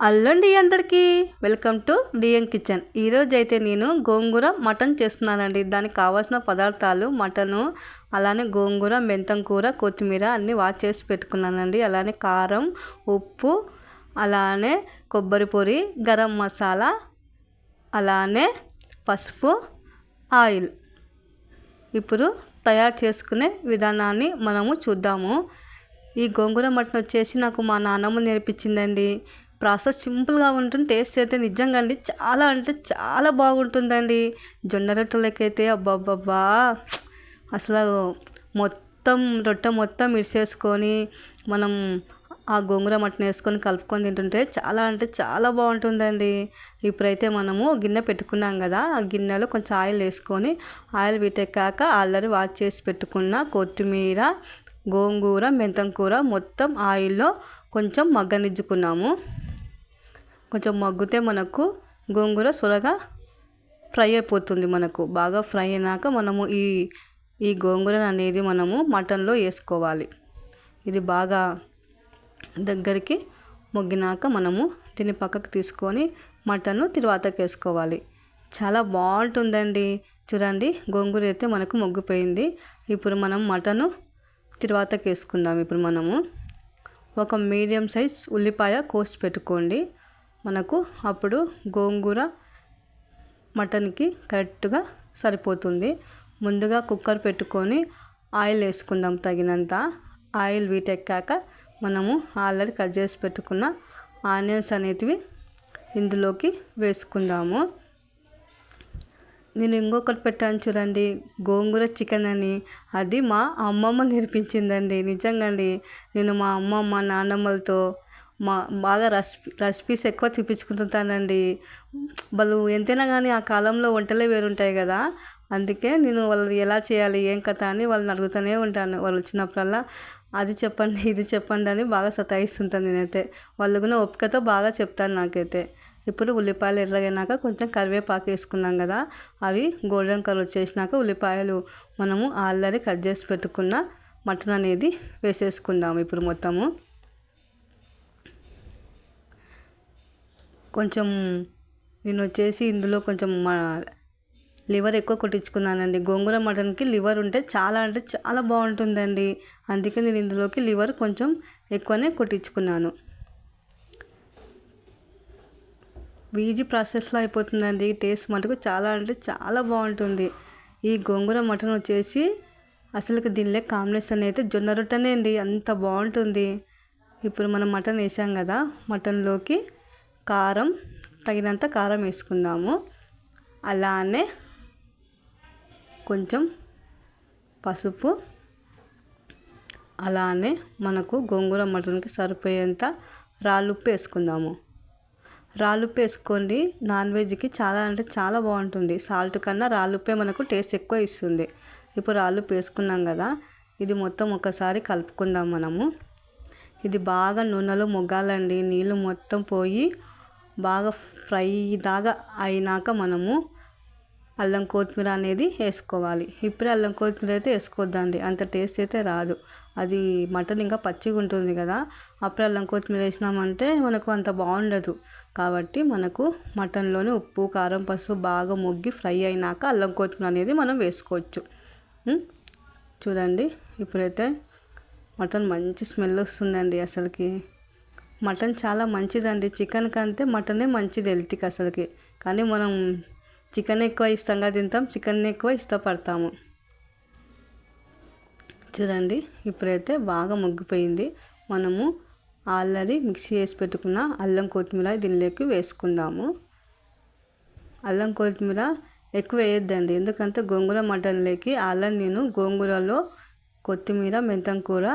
అల్లండి అందరికీ. Welcome to D M kitchen. ఈరోజు అయితే నేను గోంగూర మటన్ చేస్తున్నానండి. దానికి కావాల్సిన పదార్థాలు మటను అలానే గోంగూర మెంతం కూర కొత్తిమీర అన్నీ వాష్ చేసి పెట్టుకున్నానండి. అలానే కారం ఉప్పు అలానే కొబ్బరి పొడి గరం మసాలా అలానే పసుపు ఆయిల్. ఇప్పుడు తయారు చేసుకునే విధానాన్ని మనము చూద్దాము. ఈ గోంగూర మటన్ వచ్చేసి నాకు మా నాన్నమ్మ నేర్పించిందండి. ప్రాసెస్ సింపుల్గా ఉంటుంది టేస్ట్ అయితే నిజంగా అండి. చాలా అంటే చాలా బాగుంటుందండి. జొన్న రొట్టెలకైతే అబ్బాబ్బాబ్బా! అసలు మొత్తం రొట్టె మొత్తం మిర్చేసుకొని మనం ఆ గోంగూర మటన్ వేసుకొని కలుపుకొని తింటుంటే చాలా అంటే చాలా బాగుంటుందండి. ఇప్పుడైతే మనము గిన్నె పెట్టుకున్నాం కదా ఆ గిన్నెలో కొంచెం ఆయిల్ వేసుకొని ఆయిల్ వీటెక్కాక ఆల్రెడీ వాష్ చేసి పెట్టుకున్న కొత్తిమీర గోంగూర మెంతం కూర మొత్తం ఆయిల్లో కొంచెం మగ్గనిజ్జుకున్నాము కొంచెం మగ్గితే మనకు గోంగూర సొరగా ఫ్రై అయిపోతుంది మనకు. బాగా ఫ్రై అయినాక మనము ఈ ఈ గోంగూర అనేది మనము మటన్లో వేసుకోవాలి. ఇది బాగా దగ్గరికి మొగ్గినాక మనము దీన్ని పక్కకు తీసుకొని మటన్ను తిరువాతకి వేసుకోవాలి. చాలా బాగుంటుందండి. చూడండి గోంగూర అయితే మనకు మొగ్గిపోయింది. ఇప్పుడు మనం మటను తిరువాతకి వేసుకుందాం. ఇప్పుడు మనము ఒక మీడియం సైజ్ ఉల్లిపాయ కోసి పెట్టుకోండి. మనకు అప్పుడు గోంగూర మటన్కి కరెక్ట్గా సరిపోతుంది. ముందుగా కుక్కర్ పెట్టుకొని ఆయిల్ వేసుకుందాం తగినంత. ఆయిల్ వీటెక్కాక మనము ఆల్రెడీ కట్ చేసి పెట్టుకున్న ఆనియన్స్ అనేటివి ఇందులోకి వేసుకుందాము. నేను ఇంకొకటి పెట్టాను చూడండి. గోంగూర చికెన్ అని. అది మా అమ్మమ్మ నేర్పించిందండి. నిజంగా అండి నేను మా అమ్మమ్మ నాన్నమ్మలతో మా బాగా రెసిపీ రెసిపీస్ ఎక్కువ చూపించుకుంటుంటానండి. వాళ్ళు ఎంతైనా కానీ ఆ కాలంలో వంటలే వేరుంటాయి కదా అందుకే నేను వాళ్ళది ఎలా చేయాలి ఏం కథ అని వాళ్ళని అడుగుతూనే ఉంటాను. వాళ్ళు వచ్చినప్పుడల్లా అది చెప్పండి ఇది చెప్పండి అని బాగా సతాయిస్తుంటాను నేనైతే. వాళ్ళు కూడా ఓపికతో బాగా చెప్తాను నాకైతే. ఇప్పుడు ఉల్లిపాయలు ఎర్రగైనాక కొంచెం కరివేపాకు వేసుకున్నాం కదా అవి గోల్డెన్ కలర్ వచ్చేసినాక ఉల్లిపాయలు మనము ఆల్రెడీ కట్ చేసి పెట్టుకున్న మటన్ అనేది వేసేసుకుందాము ఇప్పుడు మొత్తము. కొంచెం నేను వచ్చేసి ఇందులో కొంచెం లివర్ ఎక్కువ కొట్టించుకున్నానండి. గోంగూర మటన్కి లివర్ ఉంటే చాలా అంటే చాలా బాగుంటుందండి. అందుకే నేను ఇందులోకి లివర్ కొంచెం ఎక్కువనే కొట్టించుకున్నాను. ఈజీ ప్రాసెస్లో అయిపోతుందండి. టేస్ట్ మటుకు చాలా అంటే చాలా బాగుంటుంది. ఈ గోంగూర మటన్ వచ్చేసి అసలుకి దీనిలో కాంబినేషన్ అయితే జొన్న రొట్టెనే అండి అంత బాగుంటుంది. ఇప్పుడు మనం మటన్ వేసాం కదా మటన్లోకి కారం తగినంత కారం వేసుకుందాము. అలానే కొంచెం పసుపు అలానే మనకు గోంగూర మటన్కి సరిపోయేంత రాళ్ళుప్పు వేసుకుందాము. రాళ్ళుప్పు వేసుకోండి. నాన్ వెజ్కి చాలా అంటే చాలా బాగుంటుంది. సాల్ట్ కన్నా రాళ్ళుప్పే మనకు టేస్ట్ ఎక్కువ ఇస్తుంది. ఇప్పుడు రాళ్ళుప్పు వేసుకున్నాం కదా ఇది మొత్తం ఒకసారి కలుపుకుందాం మనము. ఇది బాగా నూనెలో మొగ్గాలండి. నీళ్ళు మొత్తం పోయి బాగా ఫ్రై దాకా అయినాక మనము అల్లం కొత్తిమీర అనేది వేసుకోవాలి. ఇప్పుడే అల్లం కొత్తిమీర అయితే వేసుకోవద్దండి. అంత టేస్ట్ అయితే రాదు. అది మటన్ ఇంకా పచ్చిగా ఉంటుంది కదా. అప్పుడే అల్లం కొత్తిమీర వేసినామంటే మనకు అంత బాగుండదు. కాబట్టి మనకు మటన్లోనే ఉప్పు కారం పసుపు బాగా మొగ్గి ఫ్రై అయినాక అల్లం కొత్తిమీర అనేది మనం వేసుకోవచ్చు. చూడండి. ఇప్పుడైతే మటన్ మంచి స్మెల్ వస్తుందండి అసలుకి. మటన్ చాలా మంచిదండి. చికెన్ కంటే మటనే మంచిది హెల్త్కి అసలుకి. కానీ మనం చికెన్ ఎక్కువ ఇష్టంగా తింటాం చికెన్ ఎక్కువ ఇష్టపడతాము. చూడండి ఇప్పుడైతే బాగా ముగ్గిపోయింది. మనము ఆల్రెడీ మిక్సీ చేసి పెట్టుకున్న అల్లం కొత్తిమీర దీనిలోకి వేసుకుందాము. అల్లం కొత్తిమీర ఎక్కువ వేయొద్దండి. ఎందుకంటే గోంగూర మటన్లోకి అల్లం నేను గోంగూరలో కొత్తిమీర మెంతం కూర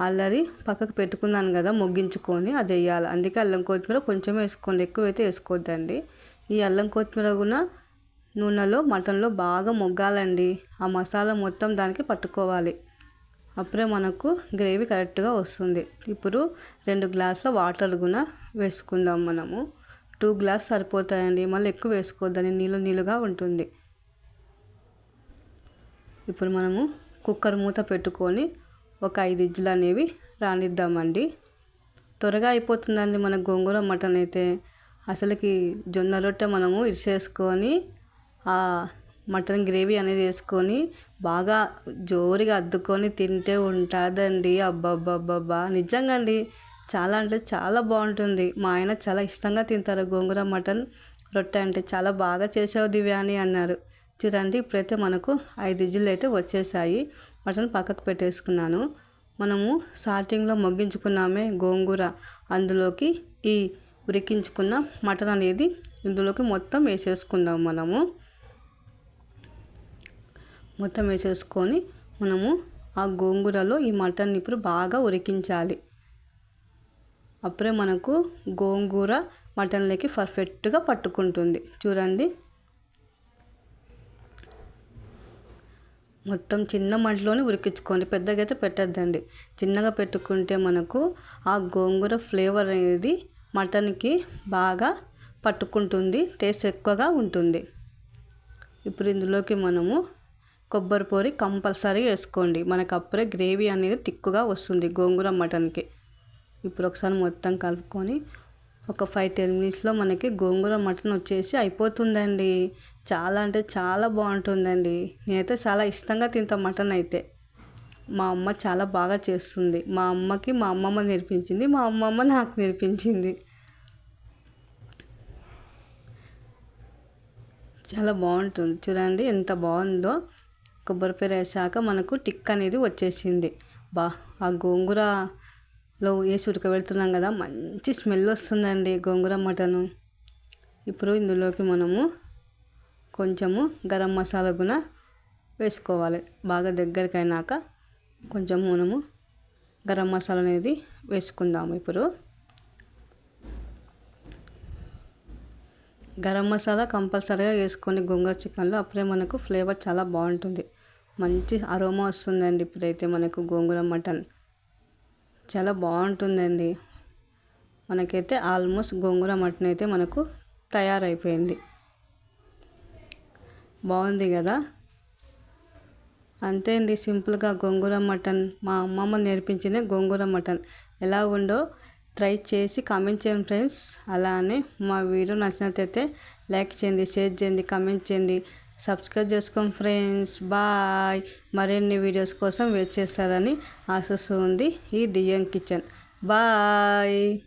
ఆల్రెడీ పక్కకు పెట్టుకున్నాను కదా మొగ్గించుకొని అది వేయాలి. అందుకే అల్లం కొత్తిమీర కొంచెం వేసుకోండి. ఎక్కువైతే వేసుకోవద్దండి ఈ అల్లం కొత్తిమీర కూడా నూనెలో మటన్లో బాగా మొగ్గాలండి. ఆ మసాలా మొత్తం దానికి పట్టుకోవాలి. అప్పుడే మనకు గ్రేవీ కరెక్ట్గా వస్తుంది. ఇప్పుడు రెండు గ్లాసుల వాటర్ కూడా వేసుకుందాం మనము. టూ గ్లాస్ సరిపోతాయండి. మళ్ళీ ఎక్కువ వేసుకోవద్దని నీళ్ళు నీళ్ళుగా ఉంటుంది. ఇప్పుడు మనము కుక్కర్ మూత పెట్టుకొని ఒక ఐదు ఇజ్జులు అనేవి రానిద్దామండి. త్వరగా అయిపోతుందండి మన గోంగూర మటన్ అయితే. అసలుకి జొన్న రొట్టె మనము ఇరిసేసుకొని ఆ మటన్ గ్రేవీ అనేది వేసుకొని బాగా జోరుగా అద్దుకొని తింటే ఉంటుందండి. అబ్బబ్బబ్బబ్బా! నిజంగా అండి చాలా అంటే చాలా బాగుంటుంది. మా ఆయన చాలా ఇష్టంగా తింటారు గోంగూర మటన్ రొట్టె అంటే. చాలా బాగా చేసావు దివ్య అని అన్నారు. చూడండి ఇప్పుడైతే మనకు ఐదు ఇజ్జులు అయితే వచ్చేసాయి. మటన్ పక్కకు పెట్టేసుకున్నాను. మనము స్టార్టింగ్లో మగ్గించుకున్నామే గోంగూర. అందులోకి ఈ ఉరికించుకున్న మటన్ అనేది ఇందులోకి మొత్తం వేసేసుకుందాం మనము. మొత్తం వేసేసుకొని మనము ఆ గోంగూరలో ఈ మటన్ ఇప్పుడు బాగా ఉరికించాలి అప్పుడే మనకు గోంగూర మటన్లోకి పర్ఫెక్ట్గా పట్టుకుంటుంది. చూడండి. మొత్తం చిన్న మంటలోనే ఉరికించుకోండి పెద్దగా అయితే పెట్టద్దండి. చిన్నగా పెట్టుకుంటే మనకు ఆ గోంగూర ఫ్లేవర్ అనేది మటన్కి బాగా పట్టుకుంటుంది టేస్ట్ ఎక్కువగా ఉంటుంది. ఇప్పుడు ఇందులోకి మనము కొబ్బరి పొడి కంపల్సరీ వేసుకోండి. మనకు అప్పుడే గ్రేవీ అనేది టిక్కుగా వస్తుంది గోంగూర మటన్కి. ఇప్పుడు ఒకసారి మొత్తం కలుపుకొని ఒక ఫైవ్ టెన్ మినిట్స్లో మనకి గోంగూర మటన్ వచ్చేసి అయిపోతుందండి. చాలా అంటే చాలా బాగుంటుందండి. నేనైతే చాలా ఇష్టంగా తింటా మటన్ అయితే. మా అమ్మ చాలా బాగా చేస్తుంది. మా అమ్మకి మా అమ్మమ్మ నేర్పించింది. మా అమ్మమ్మ నాకు నేర్పించింది. చాలా బాగుంటుంది. చూడండి ఎంత బాగుందో. కొబ్బరిపేర వేసాక మనకు టిక్ అనేది వచ్చేసింది. బా ఆ గోంగూరలో వేసి ఉడకబెడుతున్నాం కదా మంచి స్మెల్ వస్తుందండి గోంగూర మటను. ఇప్పుడు ఇందులోకి మనము కొంచెము గరం మసాలా కూడా వేసుకోవాలి. బాగా దగ్గరికి అయినాక కొంచెం మనము గరం మసాలా అనేది వేసుకుందాము ఇప్పుడు. గరం మసాలా కంపల్సరీగా వేసుకొని గోంగూర చికెన్లో అప్పుడే మనకు ఫ్లేవర్ చాలా బాగుంటుంది. మంచి అరోమా వస్తుందండి ఇప్పుడైతే మనకు గోంగూర మటన్. చాలా బాగుంటుందండి. మనకైతే ఆల్మోస్ట్ గోంగూర మటన్ అయితే మనకు తయారైపోయింది. బాగుంది కదా? అంతే అండి సింపుల్గా గోంగూర మటన్. మా అమ్మమ్మ నేర్పించిన గోంగూర మటన్. ఎలా ఉందో ట్రై చేసి కామెంట్ చేయండి ఫ్రెండ్స్. అలానే మా వీడియో నచ్చినట్లయితే లైక్ చేయండి షేర్ చేయండి కామెంట్ చేయండి. సబ్స్క్రైబ్ చేసుకోండి ఫ్రెండ్స్. బాయ్. మరిన్ని వీడియోస్ కోసం వెయిట్ చేస్తారని ఆశిస్తుంది ఈ డిఎం కిచెన్. బాయ్.